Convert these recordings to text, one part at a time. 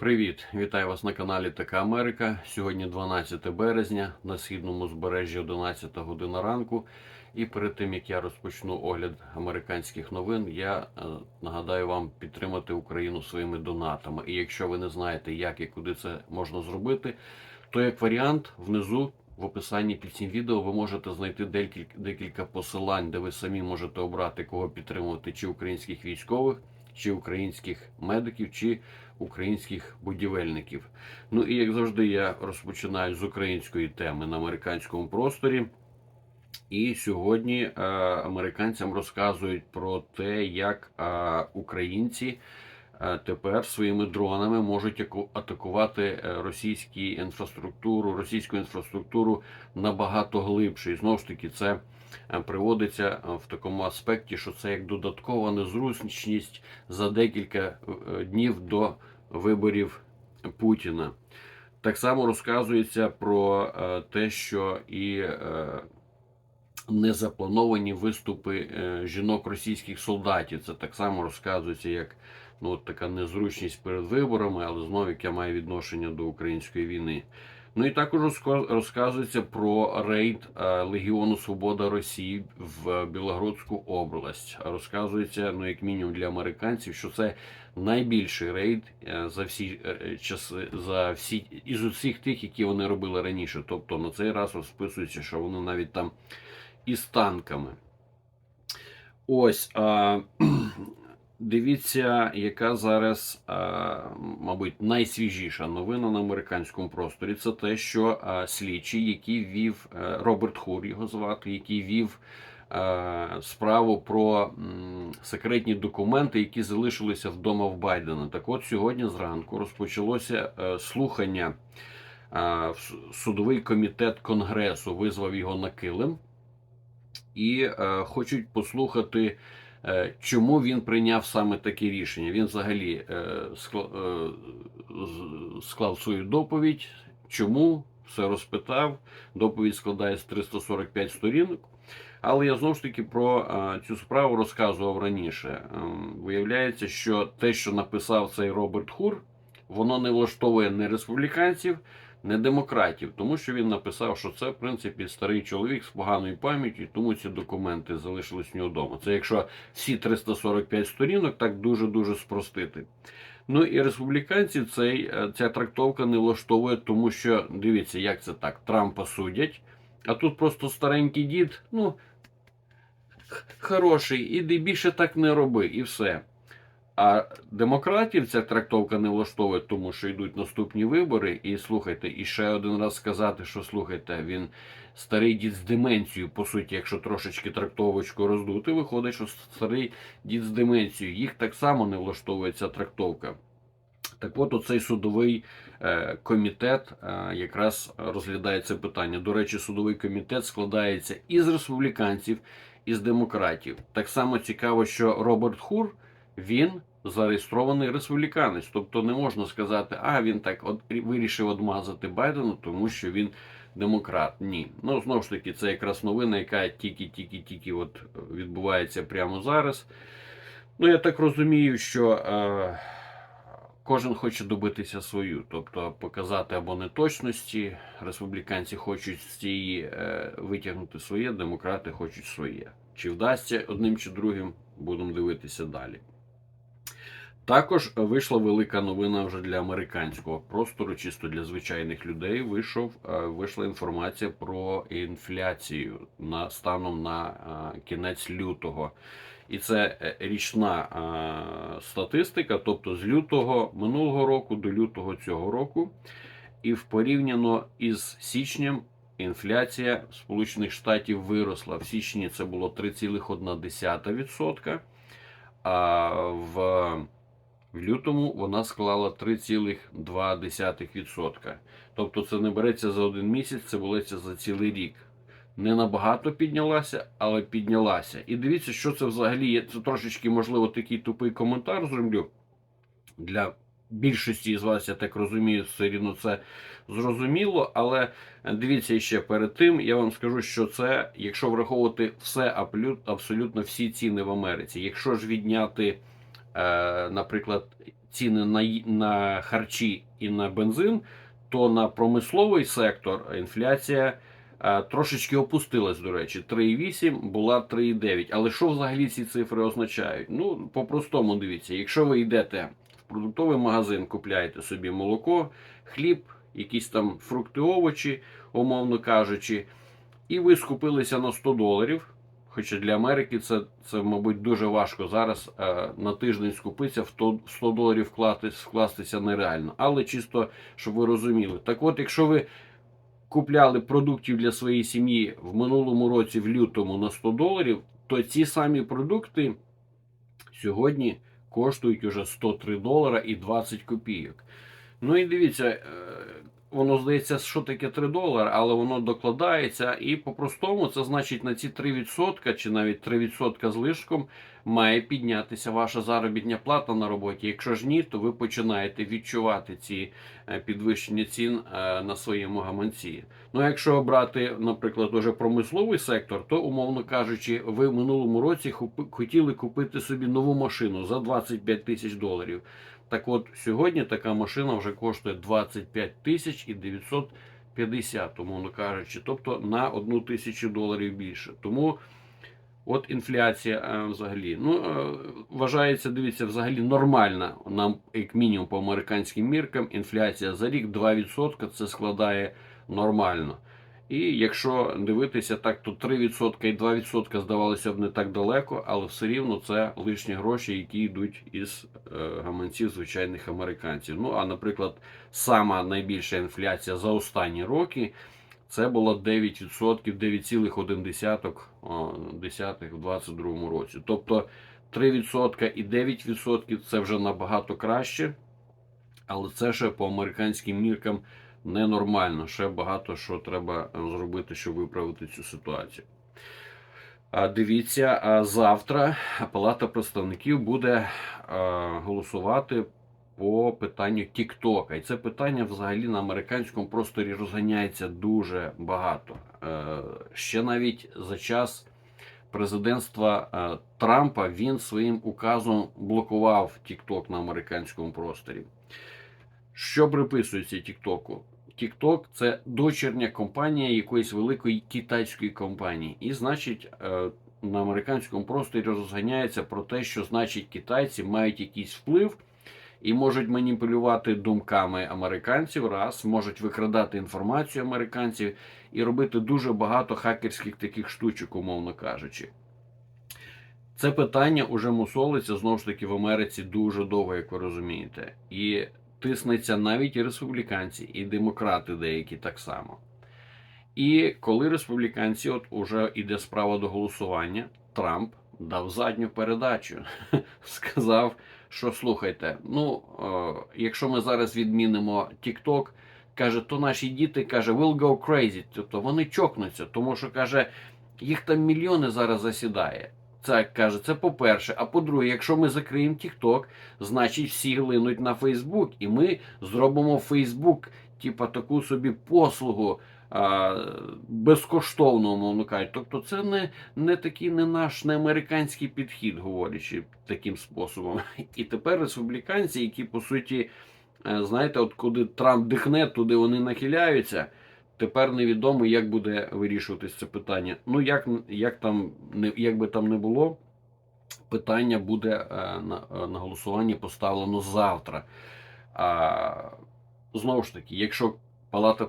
Привіт! Вітаю вас на каналі Така Америка. Сьогодні 12 березня на східному збережжі 11 година ранку. І перед тим як я розпочну огляд американських новин, я е, нагадаю вам підтримати Україну своїми донатами. І якщо ви не знаєте, як і куди це можна зробити, то як варіант внизу в описанні під цим відео ви можете знайти декілька, декілька посилань, де ви самі можете обрати кого підтримувати, чи українських військових, чи українських медиків, чи українських будівельників. Ну і як завжди, я розпочинаю з української теми на американському просторі. І сьогодні е, американцям розказують про те, як е, українці е, тепер своїми дронами можуть аку- атакувати е, російську інфраструктуру, російську інфраструктуру набагато глибше. І знову ж таки, це приводиться е, в такому аспекті, що це як додаткова незручність за декілька е, днів до виборів Путіна. Так само розказується про е, те, що і е, незаплановані виступи е, жінок російських солдатів. Це так само розказується як ну, от така незручність перед виборами, але знову яке має відношення до української війни. Ну і також розказується про рейд е, Легіону Свобода Росії в Білогородську область. Розказується, ну як мінімум для американців, що це найбільший рейд е, за всі е, часи, за всі із усіх тих, які вони робили раніше. Тобто на цей раз розписується, що вони навіть там із танками. Ось. А, дивіться, яка зараз, мабуть, найсвіжіша новина на американському просторі. Це те, що а, слідчий, який вів е, Роберт Хур, його звати, який вів е, справу про секретні документи, які залишилися вдома в Байдена. Так от сьогодні зранку розпочалося е, слухання. Е, Судовий комітет Конгресу визвав його на килим і е, хочуть послухати, е, чому він прийняв саме таке рішення. Він взагалі е, е, склав свою доповідь, чому все розпитав. Доповідь складає з 345 сторінок. Але я знову ж таки про е, цю справу розказував раніше. Ем, Виявляється, що те, що написав цей Роберт Хур, воно не влаштовує не республіканців, не демократів, тому що він написав, що це в принципі старий чоловік з поганою пам'яттю, тому ці документи залишились у нього вдома. Це якщо всі 345 сторінок так дуже дуже спростити. Ну і республіканців цей, е, ця трактовка не влаштовує, тому що дивіться, як це так: Трампа судять, а тут просто старенький дід, ну хороший, іди більше так не роби, і все. А демократів ця трактовка не влаштовує, тому що йдуть наступні вибори. І слухайте, і ще один раз сказати, що слухайте, він старий дід з деменцією, по суті, якщо трошечки трактовочку роздути, виходить, що старий дід з деменцією. Їх так само не влаштовує ця трактовка. Так от оцей судовий е, комітет е, якраз розглядає це питання. До речі, судовий комітет складається із республіканців, і з демократів. Так само цікаво, що Роберт Хур він зареєстрований республіканець. Тобто не можна сказати, а він так от вирішив одмазати Байдена, тому що він демократ. Ні. Ну знову ж таки, це якраз новина, яка тільки-тільки-тільки от відбувається прямо зараз. Ну, я так розумію, що е, кожен хоче добитися свою, тобто показати або неточності. Республіканці хочуть з цієї е, витягнути своє, демократи хочуть своє. Чи вдасться одним чи другим, будемо дивитися далі. Також вийшла велика новина вже для американського простору, чисто для звичайних людей. Вийшов, е, вийшла інформація про інфляцію на станом на е, кінець лютого. І це е, річна статистика, тобто з лютого минулого року до лютого цього року. І в порівняно із січнем інфляція Сполучених Штатів виросла. В січні це було 3,1%, а в, в лютому вона склала 3,2%. Тобто це не береться за один місяць, це береться за цілий рік. Не набагато піднялася, але піднялася. І дивіться, що це взагалі є. Це трошечки, можливо, такий тупий коментар зроблю. Для більшості з вас, я так розумію, все рівно це зрозуміло. Але дивіться ще перед тим, я вам скажу, що це, якщо враховувати все абсолютно всі ціни в Америці. Якщо ж відняти, наприклад, ціни на, на харчі і на бензин, то на промисловий сектор інфляція е, трошечки опустилась, до речі, 3,8 була 3,9. Але що взагалі ці цифри означають? Ну, по-простому дивіться, якщо ви йдете в продуктовий магазин, купляєте собі молоко, хліб, якісь там фрукти, овочі, умовно кажучи, і ви скупилися на 100 доларів. Хоча для Америки це, це мабуть, дуже важко зараз е, на тиждень скупитися, в 100 доларів вкластись, вкластися нереально. Але чисто, щоб ви розуміли. Так от, якщо ви купляли продуктів для своєї сім'ї в минулому році в лютому на 100 доларів, то ці самі продукти сьогодні коштують уже 103 долара і 20 копійок. Ну і дивіться, е, воно здається, що таке 3 долари, але воно докладається, і по-простому це значить на ці 3% чи навіть 3% з лишком має піднятися ваша заробітня плата на роботі. Якщо ж ні, то ви починаєте відчувати ці е, підвищення цін е, на своєму гаманці. Ну, якщо брати, наприклад, уже промисловий сектор, то умовно кажучи, ви в минулому році хотіли купити собі нову машину за 25 тисяч доларів. Так от сьогодні така машина вже коштує 25 тисяч і 950, умовно кажучи, тобто на одну тисячу доларів більше. Тому от інфляція е, взагалі. Ну, е, вважається, дивіться, взагалі нормальна, нам, як мінімум, по американським міркам, інфляція за рік 2% це складає нормально. І якщо дивитися так, то 3% і 2% здавалося б не так далеко, але все рівно це лишні гроші, які йдуть із е, гаманців звичайних американців. Ну а наприклад, сама найбільша інфляція за останні роки це було 9%, 9,1% в 2022 році. Тобто 3% і 9% це вже набагато краще, але це ще по американським міркам ненормально. Ще багато що треба е, зробити, щоб виправити цю ситуацію. Дивіться, завтра Палата представників буде е, голосувати по питанню Тіктока. І це питання взагалі на американському просторі розганяється дуже багато. Е, Ще навіть за час президентства Трампа він своїм указом блокував Тікток на американському просторі. Що приписується Тіктоку? TikTok – це дочірня компанія якоїсь великої китайської компанії. І, значить, е, на американському просторі розганяється про те, що значить китайці мають якийсь вплив і можуть маніпулювати думками американців, раз, можуть викрадати інформацію американців і робити дуже багато хакерських таких штучок, умовно кажучи. Це питання уже мусолиться знову ж таки в Америці дуже довго, як ви розумієте. І тиснеться навіть і республіканці, і демократи деякі так само. І коли республіканці, от уже йде справа до голосування, Трамп дав задню передачу, сказав, що слухайте, ну е, якщо ми зараз відмінимо TikTok, каже, то наші діти каже, will go crazy, тобто вони чокнуться, тому що каже, їх там мільйони зараз засідає. Це каже, це по-перше. А по-друге, якщо ми закриємо TikTok, значить всі глинуть на Facebook, і ми зробимо Facebook, типа таку собі послугу а, безкоштовно, мовно кажуть. Тобто, це не, не такий не наш не американський підхід, говорячи таким способом. І тепер республіканці, які по суті, е, знаєте, от куди Трамп дихне, туди вони нахиляються. Тепер невідомо, як буде вирішуватись це питання. Ну, як, як, там, як би там не було, питання буде е, на, е, на голосуванні поставлено завтра. А, знову ж таки, якщо Палата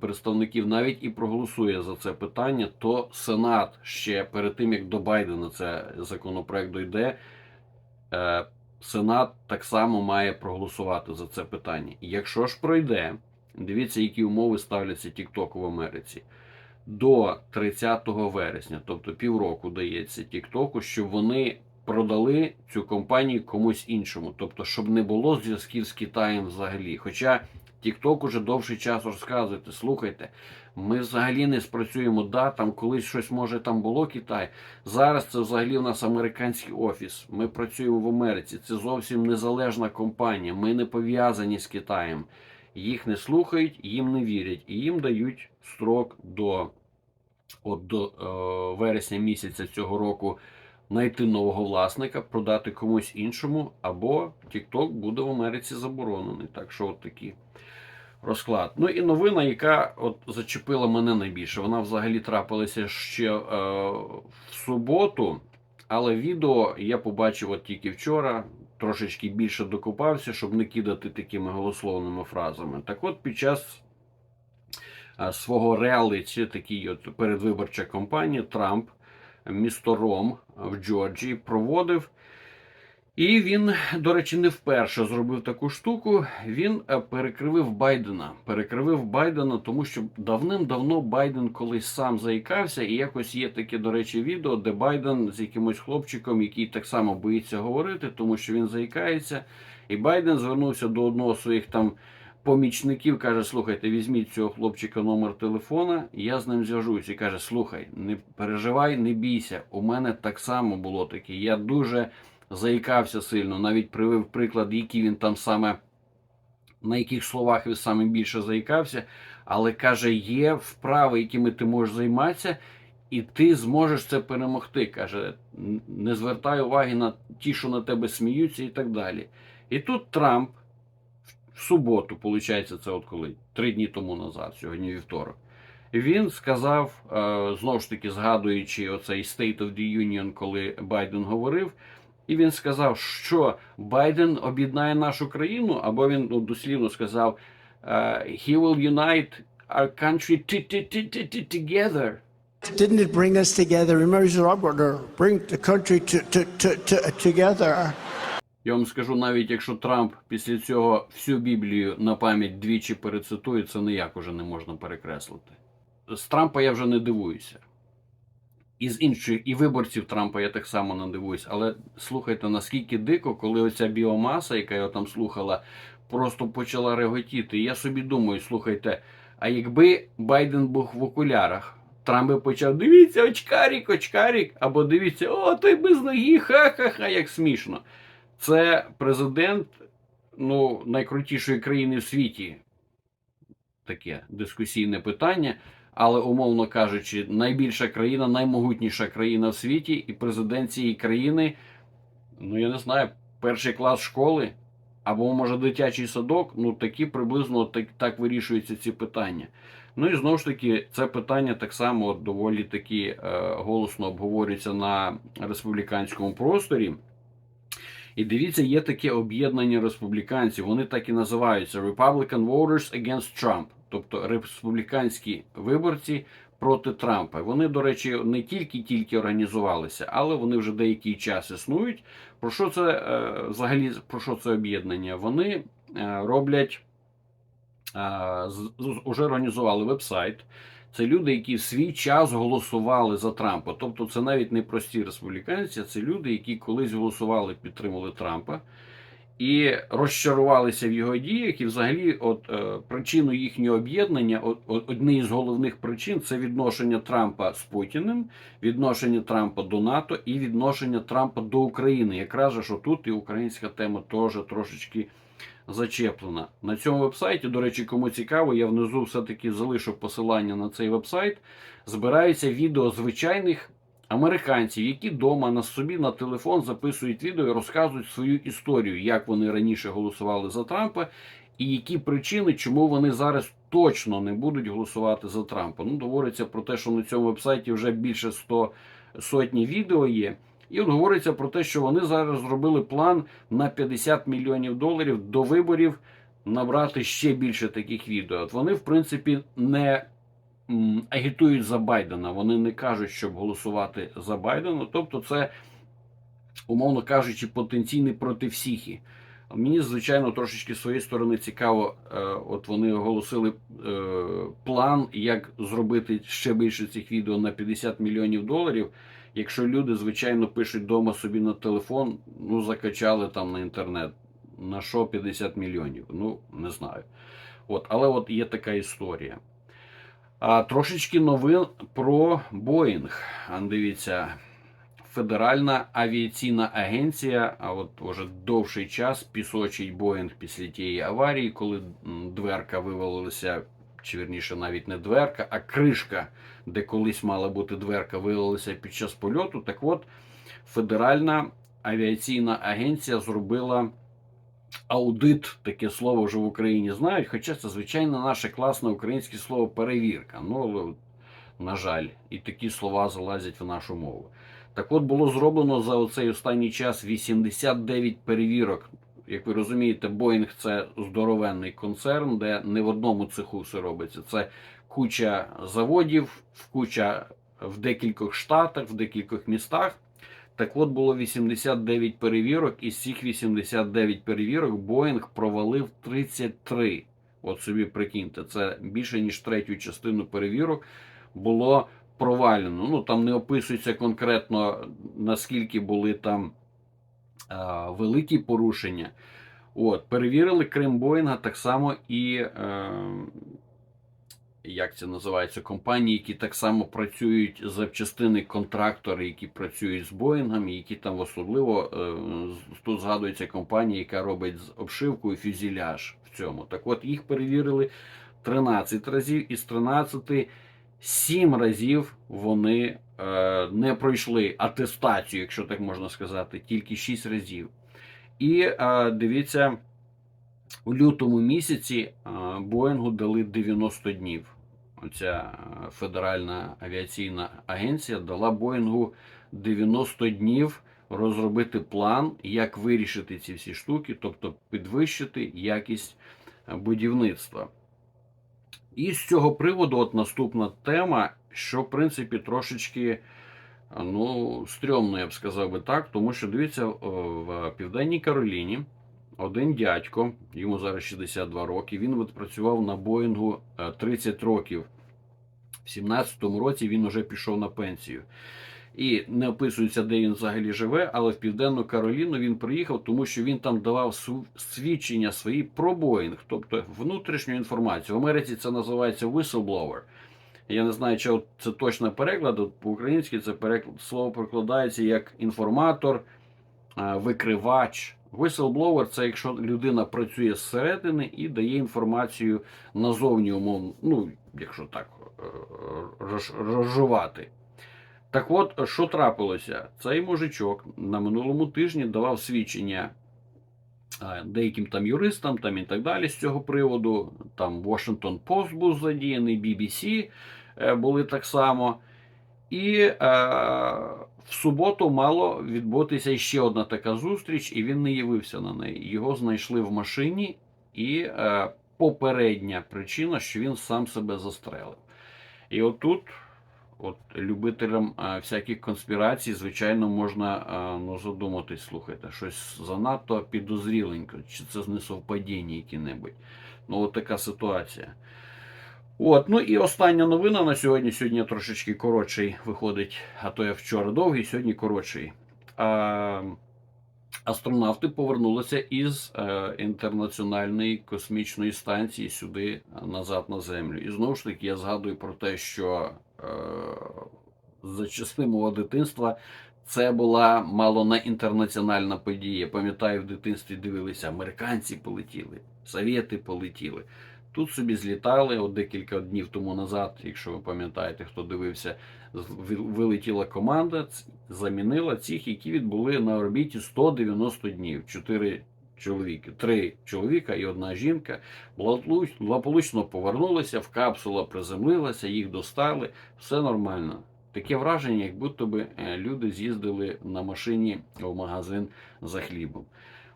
представників, навіть і проголосує за це питання, то Сенат ще перед тим, як до Байдена це законопроект дойде, е, Сенат так само має проголосувати за це питання. Якщо ж пройде, дивіться, які умови ставляться TikTok в Америці. До 30 вересня, тобто півроку дається TikTok, щоб вони продали цю компанію комусь іншому, тобто, щоб не було зв'язків з Китаєм взагалі. Хоча TikTok уже довший час розказуєте, слухайте, ми взагалі не спрацюємо, да, там колись щось може там було Китай. Зараз це взагалі у нас американський офіс. Ми працюємо в Америці. Це зовсім незалежна компанія. Ми не пов'язані з Китаєм. Їх не слухають, їм не вірять, і їм дають строк до, от до е, вересня місяця цього року знайти нового власника, продати комусь іншому, або TikTok буде в Америці заборонений. Так що от такі розклад. Ну і новина, яка от зачепила мене найбільше. Вона взагалі трапилася ще е, в суботу, але відео я побачив от тільки вчора. Трошечки більше докопався, щоб не кидати такими голословними фразами. Так от, під час свого реаліті, такий от передвиборча кампанія, Трамп місто Ром в Джорджії проводив. І він, до речі, не вперше зробив таку штуку. Він е, перекривив Байдена. Перекривив Байдена, тому що давним-давно Байден колись сам заїкався, і якось є таке, до речі, відео, де Байден з якимось хлопчиком, який так само боїться говорити, тому що він заїкається. І Байден звернувся до одного з своїх там помічників, каже: Слухайте, візьміть цього хлопчика номер телефона, я з ним зв'яжусь. І каже: Слухай, не переживай, не бійся. У мене так само було таке. Я дуже заїкався сильно, навіть привив приклад, які він там саме. На яких словах він саме більше заїкався, але каже, є вправи, якими ти можеш займатися, і ти зможеш це перемогти. Каже, не звертай уваги на ті, що на тебе сміються, і так далі. І тут Трамп в суботу, виходить, це от коли три дні тому назад, сьогодні вівторок. Він сказав, е, знову ж таки, згадуючи оцей State of the Union, коли Байден говорив. І він сказав, що Байден об'єднає нашу країну, або він ну, дослівно сказав е, «He will unite our country t- t- t- t- t- together». Didn't it bring us together? Bring the country to, to, to, to, together. Я вам скажу, навіть якщо Трамп після цього всю Біблію на пам'ять двічі перецитує, це ніяк уже не можна перекреслити. З Трампа я вже не дивуюся. І з інших, і виборців Трампа я так само не дивуюсь. Але слухайте, наскільки дико, коли оця біомаса, яка його там слухала, просто почала реготіти. Я собі думаю, слухайте, а якби Байден був в окулярах, Трамп би почав дивіться, очкарік, очкарік, або дивіться, о, той без ноги, ха-ха-ха, як смішно. Це президент ну, найкрутішої країни в світі. Таке дискусійне питання. Але, умовно кажучи, найбільша країна, наймогутніша країна в світі, і президент цієї країни, ну я не знаю, перший клас школи або, може, дитячий садок, ну такі приблизно так, так вирішуються ці питання. Ну і знову ж таки, це питання так само доволі таки е, голосно обговорюється на республіканському просторі. І дивіться, є таке об'єднання республіканців. Вони так і називаються Republican Voters Against Trump, тобто республіканські виборці проти Трампа. Вони, до речі, не тільки-тільки організувалися, але вони вже деякий час існують. Про що це е, взагалі про що це об'єднання? Вони е, роблять е, вже організували вебсайт. Це люди, які в свій час голосували за Трампа. Тобто, це навіть не прості республіканці, це люди, які колись голосували, підтримали Трампа і розчарувалися в його діях. І, взагалі, от е, причиною їхнього об'єднання, одні із головних причин це відношення Трампа з Путіним, відношення Трампа до НАТО і відношення Трампа до України. Якраз що тут і українська тема теж трошечки зачеплена. На цьому вебсайті, до речі, кому цікаво, я внизу все-таки залишу посилання на цей вебсайт. Збираються відео звичайних американців, які вдома на собі на телефон записують відео і розказують свою історію, як вони раніше голосували за Трампа, і які причини, чому вони зараз точно не будуть голосувати за Трампа. Ну, говориться про те, що на цьому вебсайті вже більше 100 сотні відео є. І от говориться про те, що вони зараз зробили план на 50 мільйонів доларів до виборів набрати ще більше таких відео. От вони, в принципі, не агітують за Байдена. Вони не кажуть, щоб голосувати за Байдена. Тобто, це, умовно кажучи, потенційний проти всіх. Мені, звичайно, трошечки з своєї сторони цікаво, е, от вони оголосили е, план, як зробити ще більше цих відео на 50 мільйонів доларів. Якщо люди, звичайно, пишуть вдома собі на телефон, ну закачали там на інтернет. На що 50 мільйонів? Ну, не знаю. От, Але от є така історія. Трошечки новин про Боїнг. Дивіться, Федеральна авіаційна агенція, а от уже довший час пісочить Боїнг після тієї аварії, коли дверка вивалилася, чи вірніше навіть не дверка, а кришка, де колись мала бути дверка, вивалилася під час польоту. Так от Федеральна авіаційна агенція зробила аудит, таке слово вже в Україні знають, хоча це звичайно наше класне українське слово перевірка. Ну, але, на жаль, і такі слова залазять в нашу мову. Так от було зроблено за оцей останній час 89 перевірок. Як ви розумієте, Боїнг це здоровенний концерн, де не в одному цеху все робиться. Це куча заводів, куча в декількох штатах, в декількох містах. Так от було 89 перевірок, і з цих 89 перевірок Боїнг провалив 33. От собі прикиньте, це більше ніж третю частину перевірок було провалено. Ну там не описується конкретно наскільки були там е, великі порушення. От, перевірили Крим Боїнга так само і. Е, як це називається, компанії, які так само працюють запчастини контрактори, які працюють з Боїнгом, які там особливо е, тут згадується компанія, яка робить з обшивкою фюзеляж в цьому. Так от їх перевірили 13 разів, із 13 7 разів вони е, не пройшли атестацію, якщо так можна сказати, тільки 6 разів. І е, дивіться, у лютому місяці Боїнгу дали 90 днів. Оця е, Федеральна авіаційна агенція дала Боїнгу 90 днів розробити план, як вирішити ці всі штуки, тобто підвищити якість е, будівництва. І з цього приводу, от наступна тема, що в принципі трошечки е, ну, стрьомно, я б сказав би так, тому що дивіться, в Південній Кароліні один дядько, йому зараз 62 роки, він відпрацював на Боїнгу е, 30 років. В 17-му році він уже пішов на пенсію. І не описується, де він взагалі живе, але в Південну Кароліну він приїхав, тому що він там давав свідчення свої про Боїнг, тобто внутрішню інформацію. В Америці це називається whistleblower. Я не знаю, чи це точно переклад. По-українськи це переклад слово перекладається як інформатор, викривач. Whistleblower – це якщо людина працює зсередини і дає інформацію назовні, умовно, ну, якщо так розжувати. Так от, що трапилося? Цей мужичок на минулому тижні давав свідчення е, деяким там юристам там і так далі з цього приводу. Там Washington Post був задіяний, BBC е, були так само. І е, в суботу мало відбутися ще одна така зустріч, і він не явився на неї. Його знайшли в машині, і е, попередня причина, що він сам себе застрелив. І отут, от любителям е, всяких конспірацій, звичайно, можна е, ну, задуматись, слухайте, щось занадто підозріленько, чи це не совпадіння які-небудь. Ну, от така ситуація. От, ну і остання новина на сьогодні. Сьогодні трошечки коротший виходить, а то я вчора довгий, сьогодні коротший. А, астронавти повернулися із е, інтернаціональної космічної станції сюди е, назад на Землю. І знову ж таки я згадую про те, що е, за часи мого дитинства це була мало не інтернаціональна подія. Пам'ятаю, в дитинстві дивилися, американці полетіли, совєти полетіли. Тут собі злітали от декілька днів тому назад, якщо ви пам'ятаєте, хто дивився, вилетіла команда, замінила цих, які відбули на орбіті 190 днів. Чотири чоловіки, три чоловіка і одна жінка благополуч- благополучно повернулися, в капсула приземлилася, їх достали, все нормально. Таке враження, як будто би е, люди з'їздили на машині в магазин за хлібом.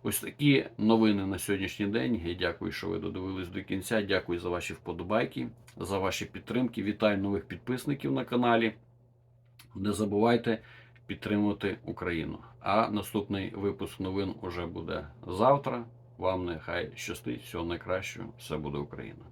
Ось такі новини на сьогоднішній день. Я дякую, що ви додивились до кінця. Дякую за ваші вподобайки, за ваші підтримки. Вітаю нових підписників на каналі. Не забувайте підтримувати Україну. А наступний випуск новин уже буде завтра. Вам нехай щастить, всього найкращого. Все буде Україна.